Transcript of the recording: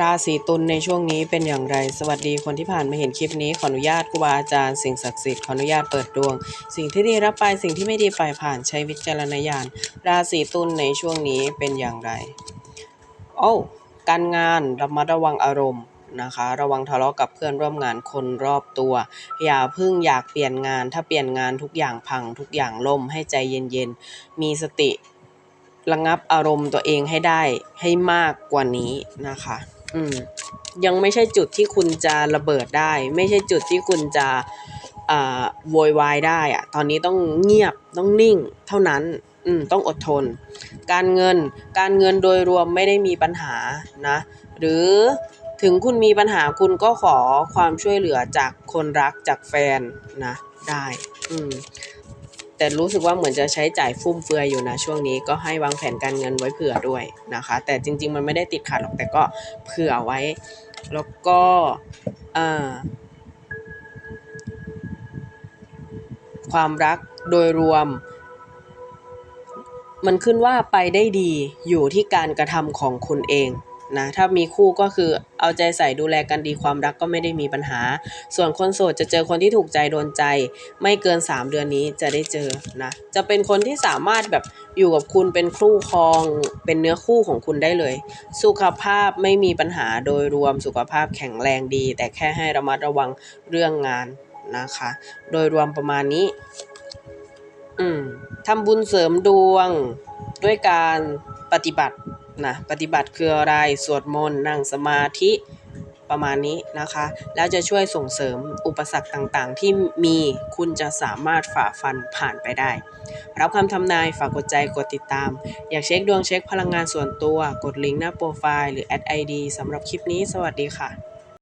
ราศีตุลในช่วงนี้เป็นอย่างไร สวัสดีคนที่ผ่านมาเห็นคลิปนี้ขออนุญาตครูบาอาจารย์สิ่งศักดิ์สิทธิ์ขออนุญาตเปิดดวง สิ่งที่ดีรับไปสิ่งที่ไม่ดีไปผ่านใช้วิจารณญาณ ราศีตุลในช่วงนี้เป็นอย่างไร โอ้การงานระมัดระวังอารมณ์นะคะระวังทะเลาะกับเพื่อนร่วมงานคนรอบตัว อย่าพิ่งอยากเปลี่ยนงาน ถ้าเปลี่ยนงานทุกอย่างพังทุกอย่างล่มให้ใจเย็นๆ มีสติระงับอารมณ์ตัวเองให้ได้ให้มากกว่านี้นะคะ อืมยังไม่ใช่จุดที่คุณจะระเบิดได้ ไม่ใช่จุดที่คุณจะอ่าโวยวายได้อะตอนนี้ต้องเงียบต้องนิ่ง เท่านั้นอืมต้องอดทน การเงินการเงินโดยรวมไม่ได้มีปัญหานะ หรือถึงคุณมีปัญหาคุณก็ขอความช่วยเหลือจากคนรักจากแฟนนะ ได้ อืม แต่รู้สึกว่าเหมือนจะใช้จ่ายฟุ่มเฟือยอยู่นะช่วงนี้ก็ให้วางแผนการเงินไว้เผื่อด้วยนะคะ แต่จริง ๆ มันไม่ได้ติดขัดหรอกแต่ก็เผื่อไว้ แล้วก็ความรักโดยรวม มันขึ้นว่าไปได้ดีอยู่ที่การกระทำของคุณเอง นะถ้ามีคู่ก็คือเอาใจใส่ดูแลกันดีความรักก็ไม่ได้มีปัญหา ส่วนคนโสดจะเจอคนที่ถูกใจโดนใจ ไม่เกิน 3 เดือนนี้จะได้เจอนะจะเป็นคนที่สามารถแบบอยู่กับคุณเป็นคู่ครองเป็นเนื้อคู่ของคุณได้เลย สุขภาพไม่มีปัญหาโดยรวมสุขภาพแข็งแรงดี แต่แค่ให้ระมัดระวังเรื่องงานนะคะ โดยรวมประมาณนี้ อืมทำบุญเสริมดวงด้วยการปฏิบัติ นะปฏิบัติคืออะไรสวดมนต์นั่งสมาธิประมาณนี้นะคะ แล้วจะช่วยส่งเสริมอุปสรรคต่างๆ ที่มีคุณจะสามารถฝ่าฟันผ่านไปได้ รับคำทำนายฝากกดใจกดติดตาม อยากเช็คดวงเช็คพลังงานส่วนตัว กดลิงก์หน้าโปรไฟล์หรือแอดไอดีสำหรับคลิปนี้สวัสดีค่ะ